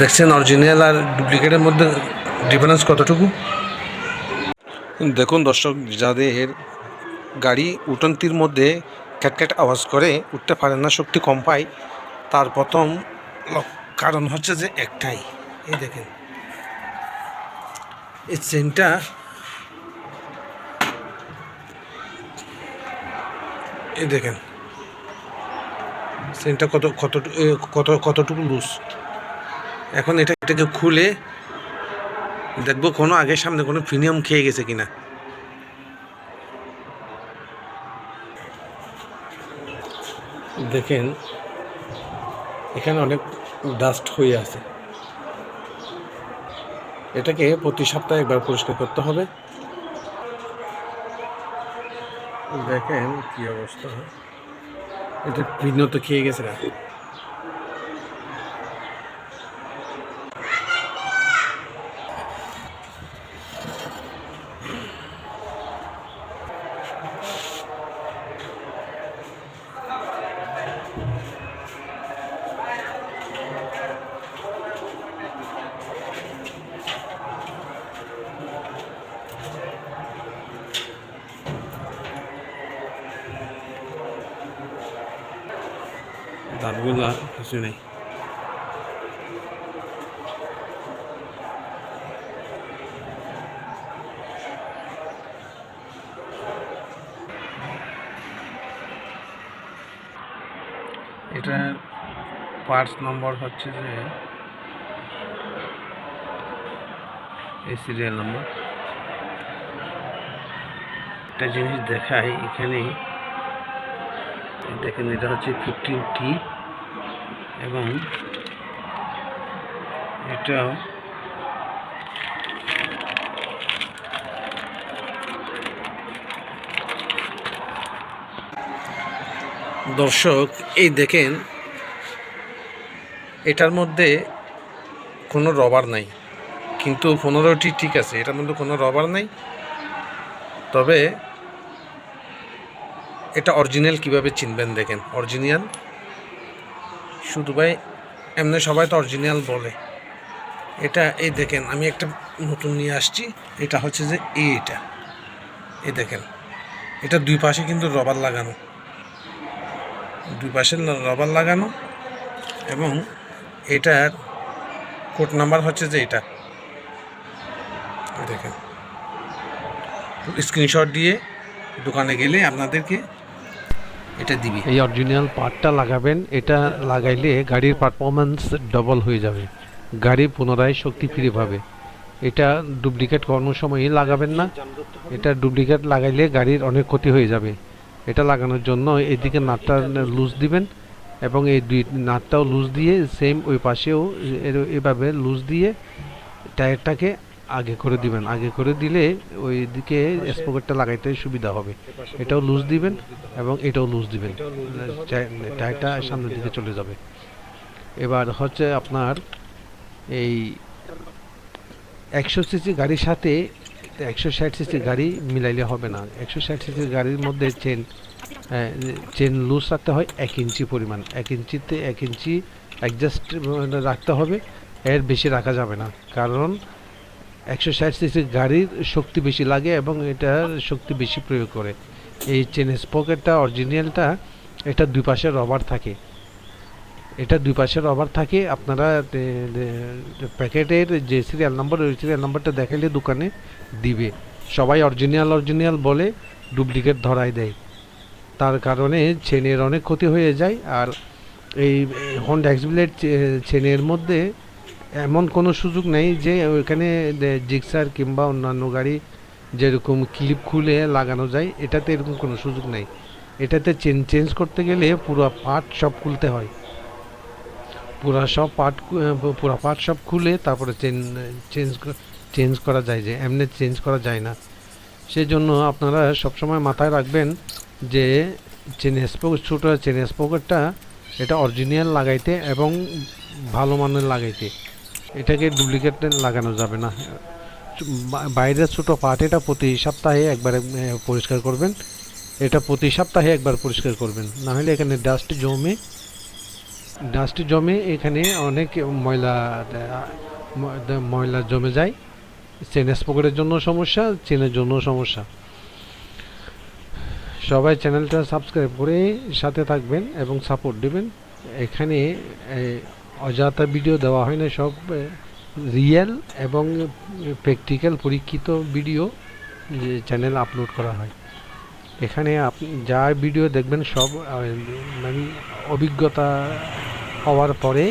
দেখছেন অরিজিনাল আর ডুপ্লিকেটের মধ্যে ডিফারেন্স কতটুকু? দেখুন দর্শক যাদের গাড়ি উঠন্তির মধ্যে ক্যাটক্যাট আওয়াজ করে, উঠতে পারে না, শক্তি কম পায়। তার প্রথম কারণ হচ্ছে যে একটাই। এই দেখেন। এই চেনটা এই দেখেন। চেনটা কত কত কত কতটুকু লুজ এখন এটা এটাকে খুলে দেখব কোনো আগে সামনে কোনো প্রিমিয়াম খেয়ে গেছে কিনা। দেখেন, এখানে অনেক ডাস্ট হয়ে আছে। এটাকে প্রতি সপ্তাহে একবার পরিষ্কার করতে হবে। দেখেন কি অবস্থা। এটা ভিন্ন তো খেয়ে গেছে না। দাঁতগুলো আর কিছু নেই। এটার পার্টস নম্বর হচ্ছে যে, এই সিরিয়াল নম্বর একটা জিনিস দেখাই এখানে দেখেন, এটা হচ্ছে ফিফটিন টি এবং এটাও দর্শক, এই দেখেন, এটার মধ্যে কোনো রবার নাই। কিন্তু পনেরোটি ঠিক আছে, এটার মধ্যে কোনো রবার নাই। তবে এটা অরিজিনাল কীভাবে চিনবেন দেখেন? অরিজিনাল? শুধু ভাই, এমনি সবাই তো অরিজিনাল বলে। এটা, এই দেখেন, আমি একটা নতুন নিয়ে আসছি। এটা হচ্ছে যে এই এটা। এই দেখেন, এটা দুই পাশে কিন্তু রবার লাগানো। দুই পাশে রবার লাগানো এবং এটার কোড নাম্বার হচ্ছে যে এটা। দেখেন, স্ক্রিনশট দিয়ে দোকানে গেলে আপনাদেরকে এটা দিবি। এই অরিজিনাল পার্টটা লাগাবেন, এটা লাগাইলে গাড়ির পারফরমেন্স ডবল হয়ে যাবে। গাড়ি পুনরায় শক্তি ফিরে পাবে। এটা ডুপ্লিকেট কোনো সময়ই লাগাবেন না। এটা ডুপ্লিকেট লাগাইলে গাড়ির অনেক ক্ষতি হয়ে যাবে। এটা লাগানোর জন্য এদিকে নাটটা লুজ দিবেন এবং এই দুই নাটটাও লুজ দিয়ে সেম ওই পাশেও এভাবে লুজ দিয়ে টায়ারটাকে আগে করে দিবেন। আগে করে দিলে ওই দিকে স্পকেটটা লাগাইতে সুবিধা হবে। এটাও লুজ দিবেন এবং এটাও লুজ দিবেন। টায়ারটা সামনের দিকে চলে যাবে। এবার হচ্ছে আপনার এই একশো সিসি গাড়ির সাথে একশো ষাট সিসি গাড়ি মিলাইলে হবে না। একশো ষাট সিসি গাড়ির মধ্যে চেন চেন লুজ রাখতে হয় এক ইঞ্চি পরিমাণ। এক ইঞ্চিতে এক ইঞ্চি অ্যাডজাস্ট রাখতে হবে। এর বেশি রাখা যাবে না। কারণ একশো ষাট সিসি গাড়ির শক্তি বেশি লাগে এবং এটার শক্তি বেশি প্রয়োগ করে। এই চেন স্পকেটটা অরিজিনালটা এটা দুই পাশে রবার থাকে। এটা দুই পাশে রবার থাকে। আপনারা প্যাকেটের যে সিরিয়াল নাম্বার ওই সিরিয়াল নাম্বারটা দেখাইলে দোকানে দিবে। সবাই অরিজিনাল অরিজিনাল বলে ডুপ্লিকেট ধরাই দেয়। তার কারণে চেনের অনেক ক্ষতি হয়ে যায়। আর এই হন্ডা এক্সবিলেট চেনের মধ্যে এমন কোনো সুযোগ নেই যে ওইখানে জিক্সার কিংবা অন্যান্য গাড়ি যেরকম ক্লিপ খুলে লাগানো যায়, এটাতে এরকম কোনো সুযোগ নেই। এটাতে চেন, চেঞ্জ করতে গেলে পুরো পার্ট সব খুলতে হয়। পুরা সব পার্ট পুরো পার্ট সব খুলে তারপরে চেন, চেঞ্জ চেঞ্জ করা যায় যে, এমনি চেঞ্জ করা যায় না। সেই জন্য আপনারা সবসময় মাথায় রাখবেন যে চেন স্পোক ছোটো চেন স্পোকেটটা, এটা অরিজিনাল লাগাইতে এবং ভালো মানের লাগাইতে। এটাকে ডুপ্লিকেট লাগানো যাবে না। বাইরের ছোটো পার্ট এটা প্রতি সপ্তাহে একবার পরিষ্কার করবেন। এটা প্রতি সপ্তাহে একবার পরিষ্কার করবেন। না হলে এখানে ডাস্ট জমে ডাস্ট জমে এখানে অনেক ময়লা ময়লা জমে যায়। চেন স্পকেটের জন্য সমস্যা চেনের জন্য সমস্যা। সবাই চ্যানেলটা সাবস্ক্রাইব করে সাথে থাকবেন এবং সাপোর্ট দেবেন। এখানে অযথা ভিডিও দেওয়া হয় না, সব রিয়েল এবং প্র্যাকটিক্যাল পরীক্ষিত ভিডিও চ্যানেল আপলোড করা হয়। এখানে আপনি যা ভিডিও দেখবেন সব মানে অভিজ্ঞতা হওয়ার পরে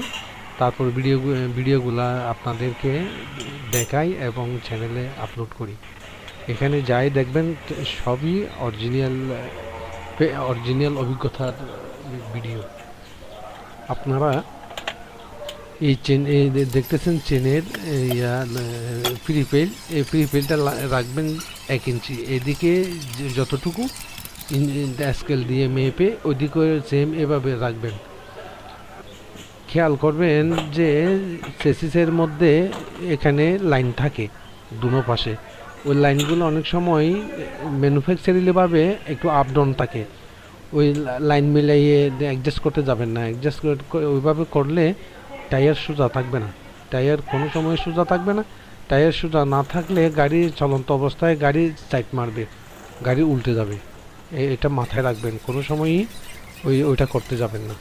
তারপর ভিডিও ভিডিওগুলা আপনাদেরকে দেখাই এবং চ্যানেলে আপলোড করি। এখানে যাই দেখবেন সবই অরিজিনাল অরিজিনাল অভিজ্ঞতার ভিডিও আপনারা এই চেন, এই দেখতেছেন চেনের প্রিপেল এই প্রিপেলটা রাখবেন এক ইঞ্চি। এদিকে যতটুকু স্কেল দিয়ে মেপে ওইদিকে সেম এভাবে রাখবেন। খেয়াল করবেন যে সেসিসের মধ্যে এখানে লাইন থাকে দুনো পাশে। ওই লাইনগুলো অনেক সময় ম্যানুফ্যাকচারিলিভাবে একটু আপ ডাউন থাকে। ওই লাইন মিলাইয়ে অ্যাডজাস্ট করতে যাবেন না। অ্যাডজাস্ট ওইভাবে করলে টায়ার সোজা থাকবে না। টায়ার কোনো সময় সোজা থাকবে না। টায়ার সোজা না থাকলে গাড়ি চলন্ত অবস্থায় গাড়ি টাইট মারবে, গাড়ি উল্টে যাবে। এটা মাথায় রাখবেন। কোনো সময়ই ওই, ওইটা করতে যাবেন না।